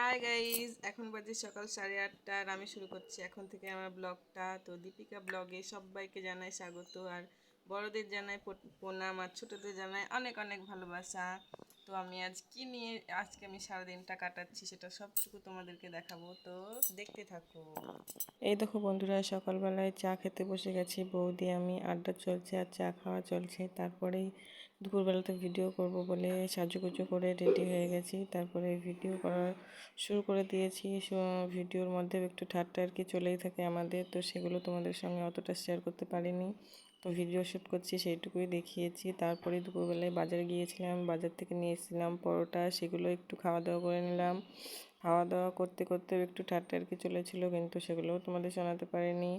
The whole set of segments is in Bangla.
হাই গাইজ এখন বাজে সকাল সাড়ে আটটার আমি শুরু করছি এখন থেকে আমার ব্লগটা। তো দীপিকা ব্লগে সবাইকে জানাই স্বাগত আর বড়দের জানাই প্রণাম আর ছোটদের জানাই অনেক অনেক ভালোবাসা। তো আমি আজ কি নিয়ে, আজকে আমি সারাদিনটা কাটাচ্ছি, সেটা সবটুকু তোমাদেরকে দেখাবো। তো দেখতে থাকো। এই দেখো বন্ধুরা, সকালবেলায় চা খেতে বসে গেছি। বৌদি, আমি, আড্ডা চলছে আর চা খাওয়া চলছে। তারপরেই দুপুরবেলাতে ভিডিও করব বলে সাজুগুজু করে রেডি হয়ে গেছি। তারপরে ভিডিও করা শুরু করে দিয়েছি। ভিডিওর মধ্যে একটু ঠাট্টা আর কি চলেই থাকে আমাদের। তো সেগুলো তোমাদের সঙ্গে অতটা শেয়ার করতে পারিনি। তো ভিডিও শ্যুট করছি সেইটুকুই দেখিয়েছি। তারপরে দুপুরবেলায় বাজারে গিয়েছিলাম, বাজার থেকে নিয়ে এসেছিলাম পরোটা, সেগুলো একটু খাওয়া দাওয়া করে নিলাম। খাওয়া দাওয়া করতে করতে একটু ঠাট্টা আর কি চলেছিল, কিন্তু সেগুলোও তোমাদের শোনাতে পারিনি।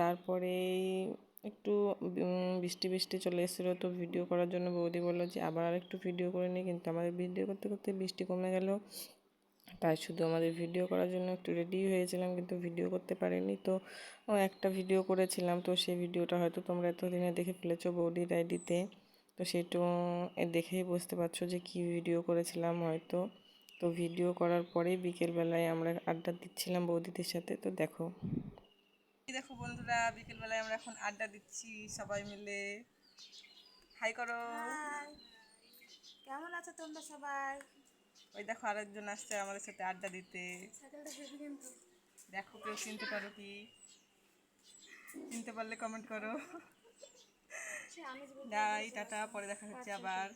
তারপরে একটু বৃষ্টি বৃষ্টি চলে এসেছিল, তো ভিডিও করার জন্য বৌদি বলল যে, আবার আর একটু ভিডিও করে নিই কিন্তু আমাদের ভিডিও করতে করতে বৃষ্টি কমে গেল। তাই শুধু আমাদের ভিডিও করার জন্য একটু রেডি হয়েছিলাম কিন্তু ভিডিও করতে পারিনি। তো ও একটা ভিডিও করেছিলাম তো সেই ভিডিওটা হয়তো তোমরা এতদিনে দেখে ফেলেছো বৌদির আইডিতে তো। সেটু দেখেই বুঝতে পারছ যে কি ভিডিও করেছিলাম হয়তো। তো ভিডিও করার পরেই বিকেলবেলায় আমরা আড্ডা দিচ্ছিলাম বৌদিদের সাথে। তো দেখো। দেখো বন্ধুরা বিকেলবেলায় আমরা এখন আড্ডা দিচ্ছি সবাই মিলে। হাই করো। কেমন আছো তোমরা সবাই? ওই দেখো আরেকজন আসছে আমাদের সাথে আড্ডা দিতে। দেখো কেউ চিনতে পারো কি? চিনতে পারলে কমেন্ট করো। যাই টাটা পরে দেখা হচ্ছে আবার।